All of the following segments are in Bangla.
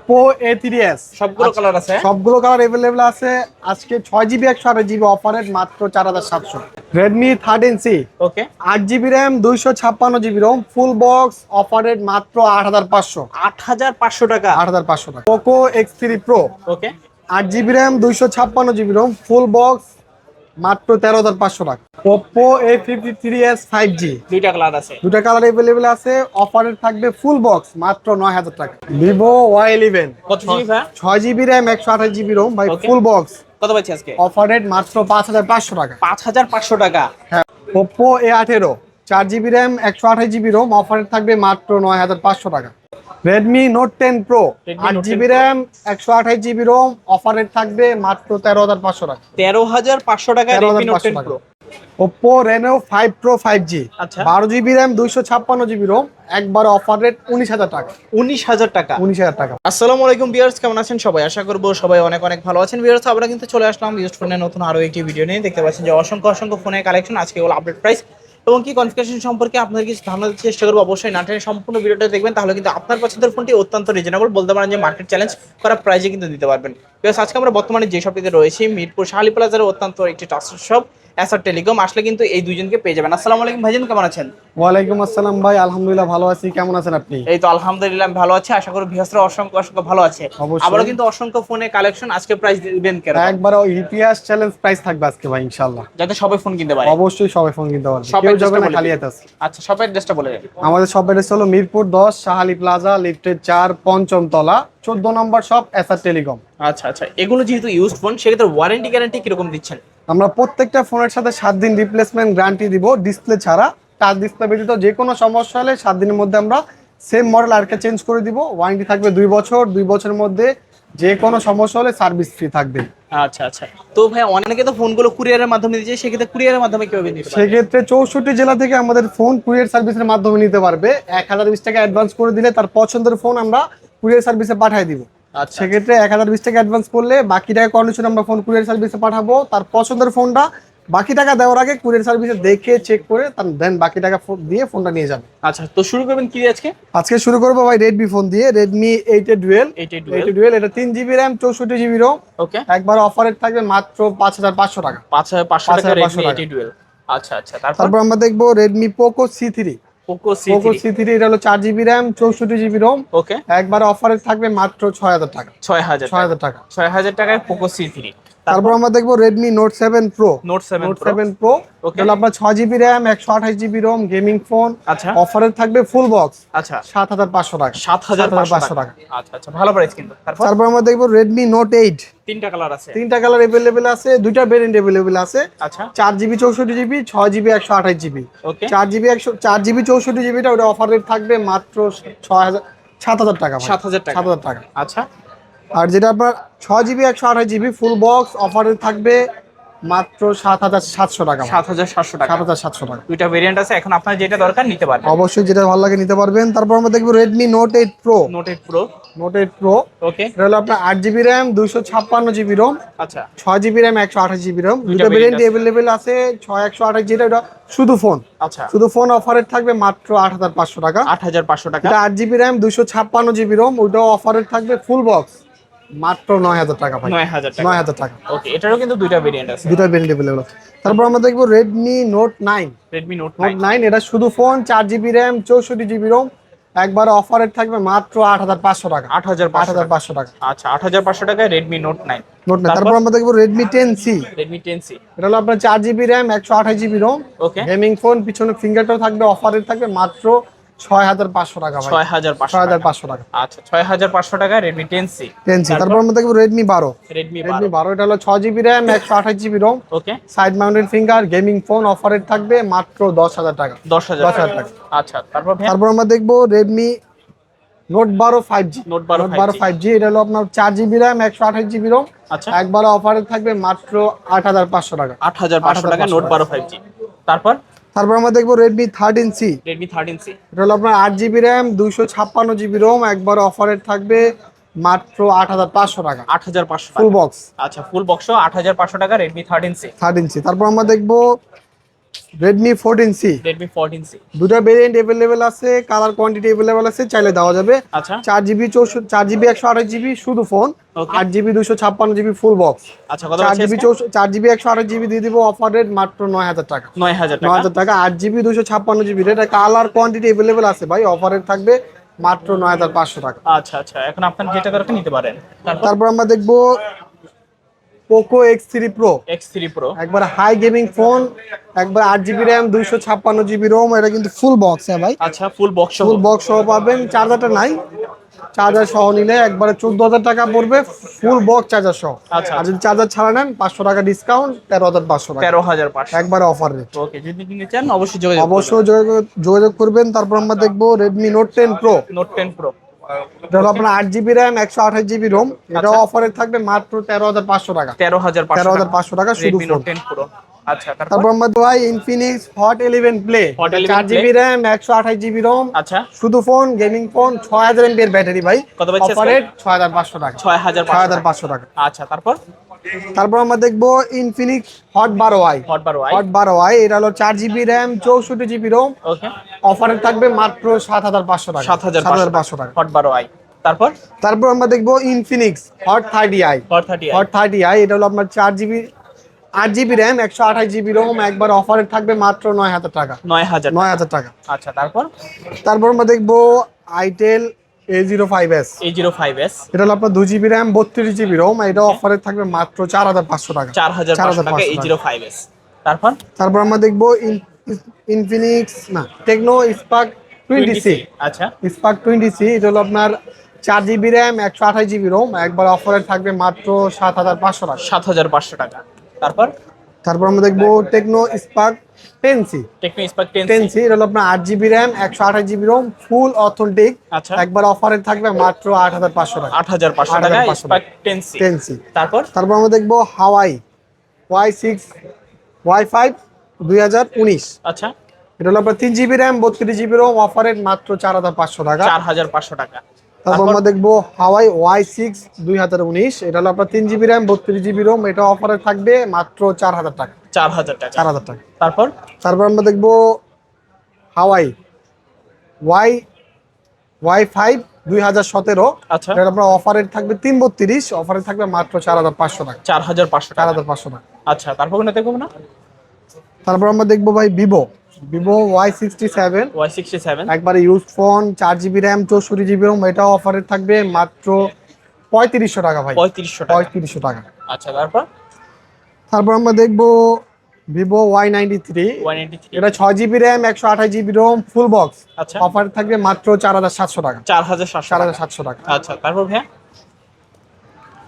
ওপো এ এস সবগুলো কালার আছে? সবগুলো কালার অ্যাভেলেবেল আছে। আজকে ছয় জিবি একশো আঠাশ জিবি অফারের মাত্র চার হাজার সাতশো। রেডমি থার্টিন সি ওকে আট জিবি র্যাম দুইশো ছাপ্পান্ন জিবি রোম ফুল বক্স অফারের মাত্র আট হাজার পাঁচশো। আট হাজার পাঁচশো টাকা। আট হাজার পাঁচশো টাকা। Poco X three pro okay আট জিবি র্যাম দুইশো ছাপ্পান্ন জিবি রোম ফুল বক্স মাত্র তেরো হাজার পাঁচশো টাকা। Oppo A fifty three S five G দুইটা কালার আছে। দুটা কালার অ্যাভেলেবেল আছে অফারের থাকবে ফুল বক্স মাত্র নয় হাজার টাকা। ভিভো ওয়াই ইলেভেন ছয় জিবি র্যাম একশো আঠাশ জিবি রোম ভাই ফুল বক্স কত পাচ্ছি আজকে? অফার রেট মাত্র পাঁচ হাজার পাঁচশো টাকা। পাঁচ হাজার পাঁচশো টাকা। হ্যাঁ। ওপো এ আঠেরো চার জিবি র্যাম একশো আঠাশ জিবি রোম অফারে থাকবে মাত্র নয় হাজার পাঁচশো টাকা। Redmi Note ten Pro Redmi আট Note 10 জিবি Pro। র্যাম একশো আঠাশ জিবি রোম অফার রেট থাকবে মাত্র তেরো হাজার পাঁচশো টাকা। তেরো হাজার পাঁচশো টাকা তেরো রেডমি হাজার নোট পাঁচশো টেন টাকা। Pro Oppo Reno five pro five G আচ্ছা। বারো জিবি র্যাম দুইশো ছাপ্পান্ন জিবি রোম একবার অফার রেট উনিশ হাজার টাকা। উনিশ হাজার টাকা। উনিশ হাজার টাকা। আসসালামু আলাইকুম ভিউয়ার্স কেমন আছেন সবাই? আশা করব সবাই অনেক অনেক ভালো আছেন। ভিউয়ার্স আমরা কিন্তু চলে আসলাম ইউজ ফোনের নতুন আরও একটি ভিডিও নিয়ে। দেখতে পাচ্ছেন যে অসংখ্য অসংখ্য ফোনের কালেকশন আজকে হলো আপডেট প্রাইস এবং কি কনফিগারেশন সম্পর্কে আপনার কিছু ধারণা চেষ্টা করব? অবশ্যই নাটের সম্পূর্ণ ভিডিওটা দেখবেন, তাহলে কিন্তু আপনার পছন্দের ফোনটি অত্যন্ত রিজনেবল বলতে পারেন যে মার্কেট চ্যালেঞ্জ করা প্রাইজে কিন্তু দিতে পারবেন। বিকজ আজকে আমরা বর্তমানে যে শপটিতে রয়েছি, মিরপুর শাহালি প্লাজার অত্যন্ত একটি টাস্টার শপ অ্যাসার টেলিকম আসলে কিন্তু এই দুইজনকে পেয়ে যাবেন। আসসালামু আলাইকুম ভাইজান কেমন আছেন? ওয়ালাইকুম আসসালাম ভাই আলহামদুলিল্লাহ ভালো আছি। কেমন আছেন আপনি? এই তো আলহামদুলিল্লাহ ভালো আছি। আশা করি ভিউয়ার্সরা অসংখ্য অসংখ্য ভালো আছে। অবশ্যই। আবারও কিন্তু অসংখ্য ফোনে কালেকশন আজকে প্রাইস দিবেন কেন একবার ইতিহাস চ্যালেঞ্জ প্রাইস থাকবে আজকে ভাই ইনশাল্লাহ যাতে সবাই ফোন কিনতে পারে। অবশ্যই সবাই ফোন কিনতে পারবে। সবাই কেউ যাবে না খালি। হাতে আছে। আচ্ছা সবাই অ্যাড্রেসটা বলে দেন আমাদের শপ অ্যাড্রেস হলো মিরপুর দশ শাহালি প্লাজা লিফটের চার পঞ্চম তলা চোদ্দ নম্বর শপ এসআর টেলিকম আচ্ছা আচ্ছা। এগুলো যেহেতু ইউজড ফোন সেক্ষেত্রে ওয়ারেন্টি গ্যারান্টি কীরকম দিচ্ছেন? আমরা প্রত্যেকটা ফোনের সাথে সাত দিন রিপ্লেসমেন্ট গ্যারান্টি দিব ডিসপ্লে ছাড়া। টাচ ডিসপ্লে ব্যতীত যে কোনো সমস্যা হলে সাত দিনের মধ্যে আমরা সেম মডেল আরকে চেঞ্জ করে দিব। ওয়ারেন্টি থাকবে দুই বছর দুই বছরের মধ্যে যে কোনো সমস্যা হলে সার্ভিস ফ্রি থাকবে। আচ্ছা আচ্ছা। তো ভাই অনেকে তো ফোনগুলো কুরিয়ারের মাধ্যমে দিচ্ছে সেক্ষেত্রে কুরিয়ারের মাধ্যমে কীভাবে দিতে সেক্ষেত্রে চৌষট্টি জেলা থেকে আমাদের ফোন কুরিয়ার সার্ভিসের মাধ্যমে নিতে পারবে। এক হাজার বিশ টাকা অ্যাডভান্স করে দিলে তার পছন্দের ফোন আমরা কুরিয়ার সার্ভিসে পাঠিয়ে দিব। সেক্ষেত্রে এক হাজার বিশ টাকা অ্যাডভান্স করলে বাকি টাকা কন্ডিশন আমরা ফোন কুরিয়ার সার্ভিসে পাঠাবো। তার পছন্দের ফোনটা বাকি টাকা দেওয়ার আগে কুরিয়ার সার্ভিসে দেখে চেক করে তার দেন বাকি টাকা দিয়ে ফোনটা নিয়ে যাবে। আচ্ছা তো শুরু করবেন কি আজকে? আজকে শুরু করব ভাই রেডমি ফোন দিয়ে Redmi eight A dual eight dual এটা তিন জিবি র্যাম চৌষট্টি জিবি রোম ওকে একবার অফারের থাকবে মাত্র পাঁচ হাজার পাঁচশো টাকা। পাঁচ হাজার পাঁচশো টাকা 5,500 রেডমি টাকা। এইট টুয়েলভ আচ্ছা আচ্ছা তারপর? তারপর আমরা দেখব Redmi Poco C three Poco C Poco C three এটা হলো চার জিবি র্যাম চৌষট্টি জিবি রোম ওকে একবার অফারে থাকবে মাত্র ছয় হাজার টাকা। ছয় হাজার ছয় হাজার টাকা। ছয় হাজার টাকায় পোকো সি থ্রি তারপর? আমরা দেখব Redmi Note seven Pro Note seven Note seven Pro আপনার ছয় জিবি র্যাম একশো আঠাশ জিবি রোম গেমিং ফোন আচ্ছা। অফারে থাকবে ফুল বক্স আচ্ছা। সাত হাজার পাঁচশো টাকা। সাত হাজার পাঁচশো টাকা। আচ্ছা আচ্ছা। ভালো প্রাইস কিন্তু। তারপর? তারপর আমরা দেখব রেডমি নোট এইট তিনটা কালার আছে। তিনটা কালার আছে দুইটা ভেরিয়েন্ট अवेलेबल আছে। আচ্ছা। চার জিবি চৌষট্টি জিবি ছয় জিবি একশো আঠাশ জিবি ওকে চার জিবি একশো চার জিবি চৌষট্টি জিবিটা ওটা অফার রেট থাকবে মাত্র ছয় হাজার সাত হাজার টাকা ভাই। সাত হাজার টাকা। সাত হাজার টাকা। আচ্ছা। আর যেটা আপনার ছয় জিবি একশো আঠাশ জিবি ফুল বক্স অফারে থাকবে মাত্র সাত হাজার সাতশো টাকা সাত হাজার সাতশো টাকা। সাত হাজার সাতশো টাকা। দুইটা ভেরিয়েন্ট আছে এখন আপনার যেটা দরকার নিতে পারবেন। অবশ্যই যেটা ভালো লাগে নিতে পারবেন। তারপর আমরা দেখব Redmi Note eight Pro Note eight Pro Note eight Pro okay এটা হলো আপনার আট জিবি র্যাম দুইশো ছাপ্পান্ন জিবি রোম আচ্ছা। ছয় জিবি র্যাম একশো আঠাশ জিবি রোম দুটো ভেরিয়েন্ট। অ্যাভেলেবেল আছে। ছয় একশো আঠাশ জিবি ওটা শুধু ফোন আচ্ছা। শুধু ফোন অফারের থাকবে মাত্র আট হাজার পাঁচশো টাকা। আট হাজার পাঁচশো টাকা। এটা আট জিবি র্যাম দুইশো ছাপ্পান্ন জিবি রোম ওইটাও অফারের থাকবে ফুল বক্স মাত্র নয় হাজার টাকা ভাই। নয় হাজার টাকা। নয় হাজার টাকা। ওকে এটারও কিন্তু দুইটা ভেরিয়েন্ট আছে। দুটো ভেরিয়েন্ট অ্যাভেলেবেল আছে। তারপর আমরা দেখব Note nine Redmi Note Note nine এটা শুধু ফোন চার জিবি র্যাম চৌষট্টি জিবি রোম একবার অফারের থাকবে মাত্র আট হাজার পাঁচশো টাকা। আট হাজার আট পাঁচশো হাজার টাকা পাঁচশো টাকা। আচ্ছা আট হাজার পাঁচশো টাকায় Redmi Note nine Note nine তারপর? আমরা দেখব Redmi ten C Redmi ten C এটা হলো আপনার চার জিবি র্যাম একশো আঠাশ GB ROM okay gaming phone পিছনে ফিঙ্গারটাও থাকবে অফারের থাকবে মাত্র ছয় হাজার পাঁচশো টাকা ছয় হাজার ছয় হাজার পাঁচশো টাকা। আচ্ছা ছয় হাজার পাঁচশো টাকায় Redmi ten C ten C তারপর আমরা দেখব রেডমি বারো। রেডমি রেডমি বারো। এটা হলো ছয় জিবি র্যাম একশো আঠাশ GB ROM okay side mounted finger gaming phone অফারের থাকবে মাত্র দশ হাজার টাকা। দশ হাজার দশ হাজার টাকা। আচ্ছা তারপর তারপর আমরা দেখব রেডমি নোট বারো ফাইভ জি Note 12 নোট বারো 5G ফাইভ জি এটা হলো আপনার চার জিবি র্যাম একশো আঠাশ জিবি রোম আচ্ছা। একবার অফারে থাকবে মাত্র আট হাজার পাঁচশো টাকা। আট হাজার পাঁচশো টাকা নোট বারো ফাইভ জি তারপর? তারপর আমরা দেখব Redmi thirteen C Redmi thirteen C এটা হলো আপনার আট জিবি র্যাম দুইশো ছাপ্পান্ন জিবি রোম একবার অফারের থাকবে মাত্র আট হাজার পাঁচশো টাকা। আট হাজার পাঁচশো ফুল বক্স আচ্ছা ফুল বক্স আট হাজার পাঁচশো টাকা Redmi thirteen C thirteen C তারপর আমরা দেখব Redmi fourteen C Redmi fourteen C দুটো ভেরিয়েন্ট অ্যাভেলেবেল আছে কালার কোয়ান্টিটি অ্যাভেলেবেল আছে চাইলে দেওয়া যাবে। আচ্ছা। চার জিবি চৌষট্টি চার জিবি একশো আঠাশ জিবি শুধু ফোন Okay. আট জিবি দুশো ছাপ্পান্ন জিবি ফুল বক্স আচ্ছা কত জিবি চার জিবি একশো আঠাশ জিবি দিয়ে দিব অফার রেট মাত্র নয় হাজার টাকা। নয় হাজার নয় টাকা হাজার টাকা আট জিবি দুশো ছাপ্পান্ন জিবি এটা কালার কোয়ান্টিটি অ্যাভেলেবেল আছে ভাই অফার রেট থাকবে মাত্র নয় হাজার পাঁচশো টাকা। আচ্ছা আচ্ছা। এখন আপনার যেটা দরকার নিতে পারেন। তারপর আমরা দেখব Poco X three pro X three pro একবার হাই গেমিং ফোন একবার আট জিবি র্যাম দুইশো ছাপ্পান্ন জিবি রোম এটা কিন্তু ফুল বক্স হ্যাঁ ভাই? আচ্ছা ফুল বক্স ফুল বক্স সহ পাবেন চার্জারটা নাই। চার্জার সহ নিলে একবারে চোদ্দ হাজার টাকা পড়বে ফুল বক্স চার্জার সহ। আচ্ছা, আর যদি চার্জার ছাড়া নেন পাঁচশো টাকা ডিসকাউন্ট তেরো হাজার পাঁচশো টাকা। তেরো হাজার একবারে অফার রেট ওকে যদি নিতে চান অবশ্যই যোগাযোগ অবশ্যই যোগাযোগ- যোগাযোগ করবেন তারপর আমরা দেখব Redmi note ten pro note ten pro এটা হলো আপনার আট জিবি র্যাম একশো আঠাশ জিবি রোম এটা আচ্ছা। অফারে থাকবে মাত্র তেরো হাজার পাঁচশো টাকা। তেরো হাজার তেরো হাজার পাঁচশো টাকা শুধু প্রো আচ্ছা তারপর? আমরা ভাই Infinix hot eleven play Hot 11 চার Play। জিবি র্যাম একশো আঠাশ জিবি রোম আচ্ছা। শুধু ফোন গেমিং ফোন ছয় হাজার এমপির ব্যাটারি ভাই। কত পাচ্ছি আজকে? অফারে ছয় হাজার পাঁচশো টাকা। ছয় হাজার ছয় হাজার পাঁচশো টাকা। আচ্ছা তারপর? তারপর আমরা দেখব ইনফিনিক্স হট বারো আই হট বার ওয়াই হট বারো আই এটা হলো চার জিবি র্যাম চৌষট্টি জিবি রোম অফারে থাকবে মাত্র সাত হাজার পাঁচশো টাকা। সাত হাজার পাঁচশো টাকা। হট বার ওয়াই তারপর? তারপর আমরা দেখব Infinix hot thirty I hot thirty hot thirty I এটা হলো আপনার চার জিবি আট জিবি র্যাম একশো আঠাশ জিবি রোম একবার অফারে থাকবে মাত্র নয় হাজার টাকা। নয় হাজার নয় হাজার টাকা। আচ্ছা তারপর? তারপর আমরা দেখব আইটেল এটা হলো আপনার জিবি জিবি এটা অফারে থাকবে মাত্র টাকা। টাকা তারপর? তারপর আমরা দেখব ইনফিনিক্স না টেকনো স্পার্ক টোয়েন্টি সি আচ্ছা। স্পার্ক টোয়েন্টি সি এটা হলো আপনার চার জিবি র্যাম একশো আঠাশ জিবি রোম একবার অফারে থাকবে মাত্র সাত হাজার পাঁচশো টাকা। সাত হাজার পাঁচশো টাকা। তারপর? তারপর আমরা দেখব Tecno spark ten C Tecno spark ten ten এটা হলো আপনার আট জিবি র্যাম একশো আঠাশ জিবি রোম ফুল অথেন্টিক একবার অফারে থাকবে মাত্র আট হাজার পাঁচশো টাকা। আট হাজার পাঁচশো টাকা। 8,500 স্পার্ক টেন সি তারপর? তারপর আমরা দেখব Huawei Y six Y five দুই হাজার উনিশ। আচ্ছা। এটা হলো আপনার তিন জিবি র্যাম বত্রিশ জিবি রোম অফারের মাত্র চার হাজার পাঁচশো টাকা। চার হাজার পাঁচশো টাকা। তারপর আমরা দেখব হাওয়াই ওয়াই সিক্স দুই হাজার উনিশ। এটা হলো আপনার তিন জিবি র্যাম বত্রিশ জিবি রোম এটা অফারে থাকবে মাত্র চার হাজার টাকা। চার হাজার টাকা। চার হাজার টাকা। তারপর? তারপর আমরা দেখব হাওয়াই ওয়াই ওয়াই ফাইভ দুই হাজার সতেরো। আচ্ছা। এটা আপনার অফারের থাকবে তিন বত্রিশ। অফারে থাকবে মাত্র চার হাজার পাঁচশো টাকা। চার হাজার পাঁচশো চার হাজার পাঁচশো টাকা। আচ্ছা তারপর কোনো দেখব না তারপর আমরা দেখব ভাই Vivo Vivo Y sixty seven Y sixty seven একবারে ইউজ ফোন চার জিবি র্যাম চৌষট্টি জিবি রোম এটা অফারে থাকবে মাত্র পঁয়ত্রিশশো টাকা ভাই। পঁয়ত্রিশশো টাকা। পঁয়ত্রিশশো টাকা। আচ্ছা তারপর? তারপর আমরা দেখব ভিভো ওয়াই নাইনটি থ্রি এটা ছয় জিবি র্যাম একশো আঠাশ জিবি রোম ফুল বক্স আচ্ছা। অফার থাকবে মাত্র চার হাজার সাতশো টাকা। চার হাজার সাতশো টাকা হাজার সাতশো টাকা। আচ্ছা তারপর ভাইয়া?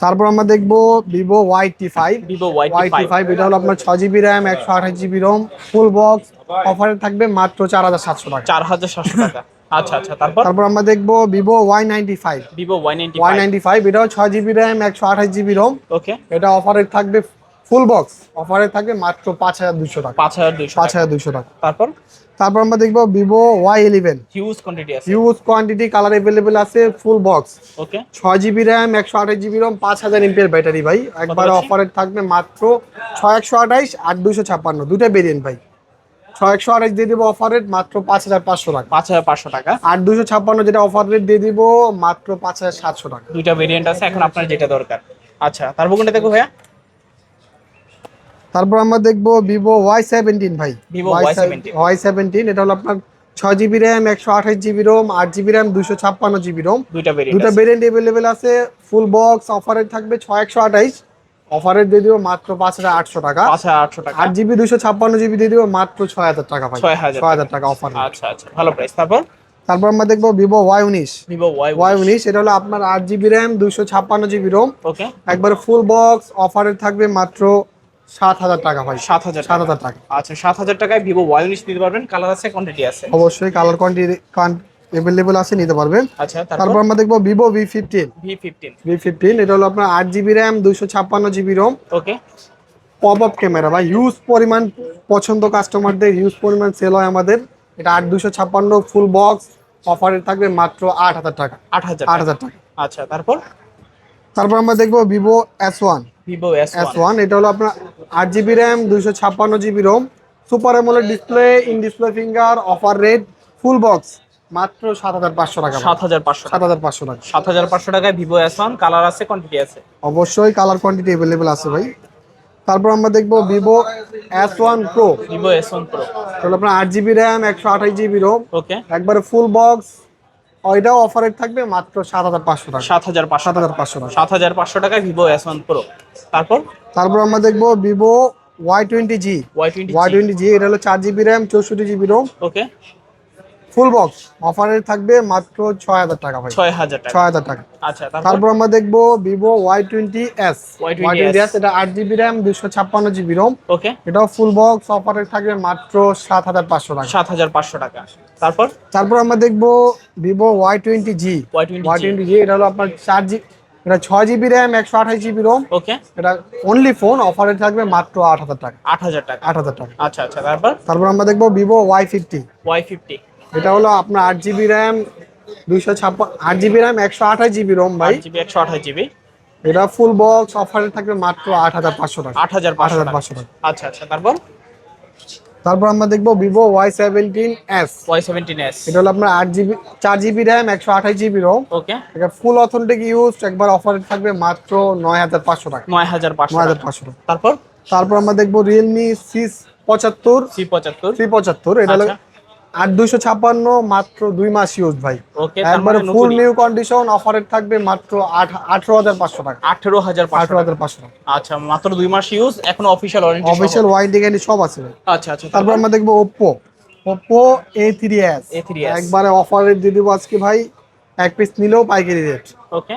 তারপর আমরা দেখব Vivo Y T five Vivo Y T five এটা হলো আপনার ছয় জিবি র্যাম একশো আঠাশ জিবি রোম ফুল বক্স অফারে থাকবে মাত্র চার হাজার সাতশো টাকা। চার হাজার সাতশো টাকা। আচ্ছা আচ্ছা তারপর? তারপর আমরা দেখব Vivo Y ninety five Vivo Y ninety Y ninety five এটাও ছয় জিবি র্যাম একশো আঠাশ জিবি রোম ওকে এটা অফারে থাকবে ফুল বক্স অফারে থাকবে মাত্র পাঁচ হাজার দুশো টাকা। পাঁচ হাজার পাঁচ হাজার দুশো টাকা। তারপর? তারপর আমরা দেখব Vivo Y eleven huge quantity আছে। হিউজ কোয়ান্টিটি কালার অ্যাভেলেবেল আছে ফুল বক্স ওকে ছয় জিবি র্যাম একশো আঠাশ জিবি রোম পাঁচ হাজার এমপির ব্যাটারি ভাই। একবার? অফারে থাকবে মাত্র ছয় একশো আঠাইশ আট দুশো ছাপ্পান্ন। দুটো ভেরিয়েন্ট ভাই। ছয় একশো আঠাশ দিয়ে দিব অফার রেট মাত্র পাঁচ হাজার পাঁচশো টাকা। পাঁচ হাজার পাঁচশো টাকা। আট দুশো ছাপ্পান্ন যেটা অফার রেট দিয়ে দিব মাত্র পাঁচ হাজার সাতশো টাকা। দুইটা ভেরিয়েন্ট আছে এখন আপনার যেটা দরকার। আচ্ছা তারপর কোনটা দেখো ভাইয়া। তারপর আমরা দেখব ভিভো ওয়াই সেভেন্টিন ভাই। Vivo Y17 ওয়াই সেভেন্টিন এটা হলো আপনার ছয় জিবি র্যাম একশো আঠাশ জিবি রোম আট জিবি র্যাম দুশো ছাপ্পান্ন জিবি রোম দুটো ভেরিয়েন্ট অ্যাভেলেবেল আছে। ফুল বক্স অফারে থাকবে ছয় একশো আঠাইশ অফারে দিয়ে দিব মাত্র পাঁচ হাজার আটশো টাকা। আটশো টাকা। আট জিবি দুশো ছাপ্পান্ন জিবি দিয়ে দিব মাত্র ছয় হাজার টাকা ভাই। 6,000 ছয় হাজার টাকা অফার আচ্ছা আচ্ছা ভালো প্রাইস তারপর? তারপর আমরা দেখব ভিভো ওয়াই উনিশ। ওয়াই উনিশ। এটা হলো আপনার আট জিবি র্যাম দুশো ছাপ্পান্ন জিবি রোম একবারে ফুল বক্স অফারে থাকবে মাত্র সাত হাজার টাকা ভাই। সাত হাজার সাত হাজার টাকা। আচ্ছা সাত হাজার টাকায় ভিভো ওয়াই উনিশ নিতে পারবেন কালার আছে কোয়ান্টিটি আছে? অবশ্যই কালার কোয়ান্টিটি অ্যাভেলেবেল আছে নিতে পারবেন। আচ্ছা তারপর? আমরা দেখব Vivo V fifteen V fifteen V fifteen এটা হলো আপনার আট জিবি র্যাম দুশো ছাপ্পান্ন GB ROM okay pop up camera বা হিউজ পরিমাণ পছন্দ কাস্টমারদের হিউজ পরিমাণ সেল হয় আমাদের। এটা আট দুশো ছাপ্পান্ন ফুল বক্স অফারে থাকবে মাত্র আট হাজার টাকা। আট হাজার আট হাজার টাকা। আচ্ছা তারপর? তারপর আমরা দেখব Vivo S one Vivo S one এটা হলো আপনার আট জিবি র্যাম দুশো ছাপ্পান্ন GB ROM super AMOLED display in display finger offer rate full box মাত্র সাত হাজার পাঁচশো টাকা সাত হাজার পাঁচশো সাত হাজার পাঁচশো টাকা। সাত হাজার পাঁচশো টাকায় ভিভো এস ওয়ান কালার আছে কোয়ান্টিটি আছে। অবশ্যই কালার কোয়ান্টিটি অ্যাভেলেবেল আছে ভাই। তারপর আমরা দেখব Vivo S one pro Vivo S one pro তাহলে আপনার আট জিবি র্যাম একশো আঠাশ জিবি রোম ওকে একবারে ফুল বক্স ওইটাও অফার থাকবে মাত্র সাত হাজার পাঁচশো টাকা। সাত হাজার পাঁচশো সাত হাজার পাঁচশো টাকা। সাত হাজার পাঁচশো টাকায় ভিভো এস ওয়ান প্রো তারপর? তারপর আমরা দেখব Vivo Y twenty G Y twenty Y twenty G এটা হলো চার জিবি র্যাম চৌষট্টি GB ROM okay full box offer থাকবে মাত্র ছয় হাজার টাকা ভাই। ছয় হাজার টাকা। ছয় হাজার টাকা। আচ্ছা তারপর? আমরা দেখব Vivo Y twenty S Y twenty S এটা আট জিবি র্যাম দুশো ছাপ্পান্ন জিবি রোম ওকে এটাও ফুল বক্স অফার থাকবে মাত্র সাত হাজার পাঁচশো টাকা। সাত হাজার পাঁচশো টাকা। তারপর? তারপর আমরা দেখব Vivo Y twenty G Y twenty G এটা হলো আপনার চার জি এটা ছয় জিবি র্যাম একশো আঠাশ জিবি রোম ওকে এটা অনলি ফোন অফারে থাকবে মাত্র আট হাজার টাকা। আট হাজার টাকা। আট হাজার টাকা। আচ্ছা আচ্ছা তারপর? তারপর আমরা দেখব Vivo Y fifty Y fifty এটা হলো আপনার আট জিবি র্যাম দুইশো ছাপ্পান্ন আট জিবি র্যাম একশো আঠাশ জিবি রোম ভাই। জিবি একশো আঠাশ জিবি। এটা ফুল বক্স অফারে থাকবে মাত্র আট হাজার পাঁচশো টাকা। আট হাজার পাঁচশো হাজার পাঁচশো টাকা। আচ্ছা আচ্ছা তারপর? তারপর আমরা দেখব Vivo Y seventeen S Y seventeen S এটা হলো আপনার আট জিবি চার জিবি র্যাম একশো আঠাশ জিবি রোম। ওকে এটা ফুল অথেন্টিক ইউজ একবার অফারে থাকবে মাত্র নয় হাজার পাঁচশো টাকা। নয় হাজার পাঁচশো নয় হাজার। পাঁচশো টাকা। তারপর? তারপর আমরা দেখব রিয়েলমি সিক্স পঁচাত্তর। সি পঁচাত্তর। থ্রি পঁচাত্তর এটা হলো আট দুইশো ছাপ্পান্ন মাত্র দুই মাস ইউজ ভাই। একবারে ফুল নিউ কন্ডিশন অফারে থাকবে মাত্র আঠারো হাজার পাঁচশো টাকা। আঠেরো হাজার আঠারো হাজার পাঁচশো টাকা। আচ্ছা মাত্র দুই মাস ইউজ এখনও official warranty official warranty guarantee সব আছে আচ্ছা আচ্ছা তারপর? আমরা দেখব Oppo Oppo A three S একবারে অফার রেট দিয়ে দিব আজকে ভাই এক পিস নিলেও পাইকারি রেট ওকে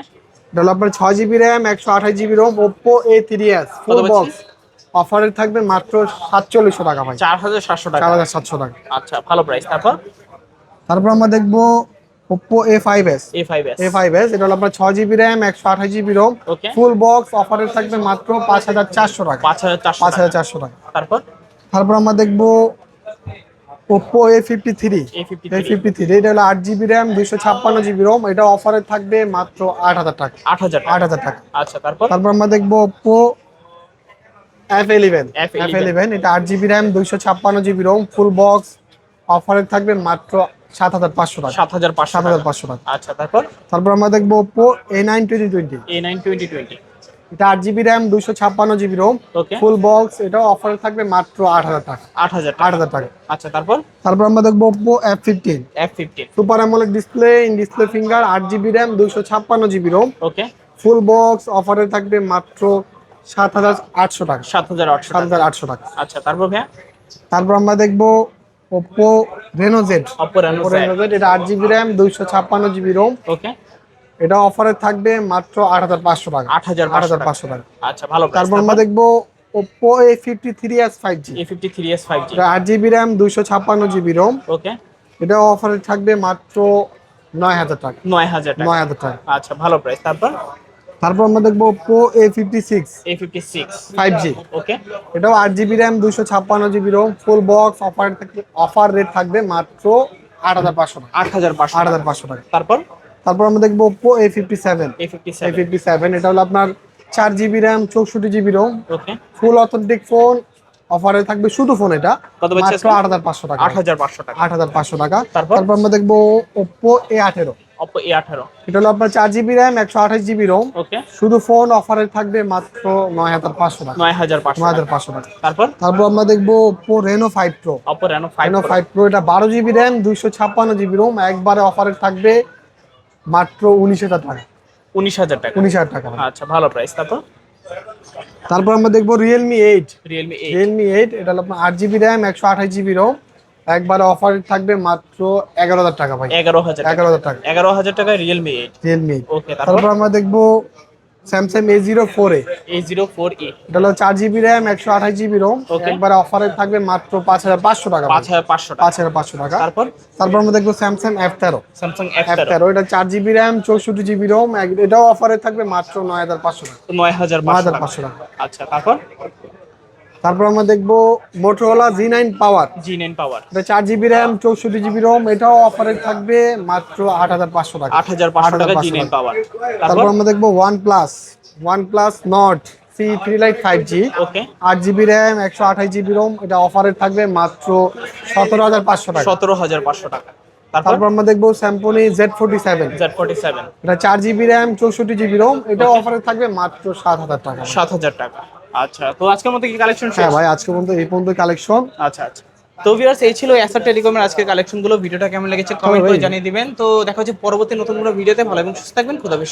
আপনার ছয় জিবি র্যাম একশো আঠাশ GB ROM Oppo A three S full? Box অফারে থাকবে মাত্র সাতচল্লিশশো টাকা ভাই। চার হাজার সাতশো টাকা। চার হাজার সাতশো টাকা। আচ্ছা ভালো প্রাইস তারপর? তারপর আমরা দেখব Oppo A five S A five S A five S এটা হলো আপনার ছয় জিবি র্যাম একশো আঠাশ জিবি রোম ফুল বক্স অফারে থাকবে মাত্র পাঁচ হাজার চারশো টাকা। পাঁচ হাজার পাঁচ হাজার চারশো টাকা। তারপর? তারপর আমরা দেখব Oppo A fifty three A fifty three এটা হলো আট জিবি র্যাম দুশো ছাপ্পান্ন জিবি রোম এটা অফারে থাকবে মাত্র আট হাজার টাকা। আট হাজার আট হাজার টাকা। আচ্ছা তারপর? তারপর আমরা দেখব ওপো F11 F11 এটা আট জিবি র্যাম দুইশো ছাপ্পান্ন জিবি রোম ফুল বক্স অফারে থাকবে মাত্র 7500 টাকা। 7500 7500 টাকা। আচ্ছা তারপর? তারপর আমরা দেখব টোয়েন্টি A9 2020 A9 2020 এটা দুইশো RAM GB ROM full box এটাও অফারে থাকবে মাত্র 8000 টাকা। আট হাজার টাকা। আচ্ছা তারপর? তারপর আমরা দেখব Oppo F15 fifteen super AMOLED display in display finger 8GB RAM 256GB ROM okay full box অফারে থাকবে মাত্র সাত হাজার আটশো টাকা। সাত হাজার আটশো সাত হাজার আটশো টাকা। আচ্ছা তারপর ভাইয়া? তারপর আমরা দেখব Oppo Reno Z Oppo Reno Z এটা আট জিবি র্যাম দুইশো ছাপ্পান্ন জিবি রোম ওকে এটা অফারে থাকবে মাত্র আট হাজার পাঁচশো টাকা। আট হাজার আট হাজার পাঁচশো টাকা। আচ্ছা ভালো তারপর আমরা দেখব Oppo A fifty three S five G A fifty three S five G আট জিবি র্যাম দুইশো ছাপ্পান্ন জিবি রোম ওকে এটা অফারে থাকবে মাত্র নয় হাজার টাকা। নয় হাজার নয় হাজার টাকা। আচ্ছা ভালো প্রাইস তারপর? তারপর আমরা দেখব Oppo A fifty six A fifty six five G okay এটাও আট জিবি র্যাম দুইশো ছাপ্পান্ন GB ROM full box offer থাকবে অফার রেট থাকবে মাত্র আট হাজার পাঁচশো টাকা। আট হাজার পাঁচশো আট হাজার পাঁচশো টাকা। তারপর? তারপর আমরা দেখব Oppo A fifty seven A fifty seven এটা হলো আপনার চার জিবি র্যাম চৌষট্টি GB ROM okay full authentic phone অফারে থাকবে শুধু ফোন এটা। মাত্র আট হাজার পাঁচশো টাকা। আট হাজার পাঁচশো টাকা। আট হাজার পাঁচশো টাকা। তারপর? আমরা দেখব ওপ্পো এ আঠেরো। অপো এ আঠারো। এটা হলো আপনার চার জিবি র্যাম একশো আঠাশ জিবি রোম ওকে শুধু ফোন অফারে থাকবে মাত্র নয় হাজার পাঁচশো টাকা। নয় হাজার পাঁচশো নয় হাজার টাকা। পাঁচশো টাকা। তারপর? তারপর আমরা দেখব Oppo Reno five pro Oppo Reno five Reno five pro এটা বারো জিবি র্যাম দুইশো ছাপ্পান্ন জিবি রোম একবারে অফারে থাকবে মাত্র উনিশ হাজার টাকা। উনিশ হাজার টাকা। উনিশ হাজার টাকা। আচ্ছা ভালো প্রাইস তারপর? তারপর আমরা দেখব Realme eight Realme eight Realme eight এটা হলো আপনার আট জিবি র্যাম একশো আঠাশ জিবি রোম একবারে অফারে থাকবে মাত্র এগারো হাজার টাকা ভাই। এগারো হাজার টাকা। এগারো হাজার টাকা। এগারো হাজার টাকায় রিয়েলমি এইট রিয়েলমি ওকে তারপর? আমরা দেখব Samsung A zero four A A zero four E এটা হলো চার জিবি র্যাম একশো আঠাশ জিবি রোম. একবারে অফারে থাকবে মাত্র পাঁচ হাজার পাঁচশো টাকা পাঁচ হাজার পাঁচশো টাকা। পাঁচ হাজার পাঁচশো টাকা। তারপর? তারপর আমরা দেখব স্যামসাং এফ তেরো। স্যামসাং এফ তেরো। এটা চার জিবি র্যাম চৌষট্টি জিবি রোম এটাও অফারে থাকবে মাত্র নয় হাজার পাঁচশো টাকা। নয় হাজার নয় হাজার পাঁচশো টাকা টাকা। আচ্ছা তারপর? তারপর আমরা দেখব Motorola G nine power G nine power এটা চার জিবি র্যাম চৌষট্টি জিবি রোম এটাও অফারে থাকবে মাত্র আট হাজার পাঁচশো টাকা। আট হাজার পাঁচশো টাকা জি নাইন পাওয়ার তারপর আমরা দেখব OnePlus OnePlus Nord C three lite five G আট জিবি র্যাম একশো আঠাশ জিবি রোম এটা অফারে থাকবে মাত্র সতেরো হাজার পাঁচশো টাকা। সতেরো হাজার পাঁচশো টাকা। তারপর? আমরা দেখব Symphony Z forty seven Z forty seven এটা চার জিবি র্যাম চৌষট্টি জিবি রোম এটাও অফারে থাকবে মাত্র সাত হাজার টাকা। সাত হাজার টাকা। আচ্ছা তো আজকের মতো কি কালেকশন হ্যাঁ ভাই আজকে পর্যন্ত এই পর্যন্ত কালেকশন আচ্ছা আচ্ছা। তো ভিউয়ার্স এই ছিল এসআর টেলিকমের আজকের কালেকশনগুলো। ভিডিওটা কেমন লেগেছে কমেন্ট করে জানিয়ে দিবেন। তো দেখা হচ্ছে পরবর্তী নতুন কোনো ভিডিওতে। ভালো এবং সুস্থ থাকবেন। খুদা যে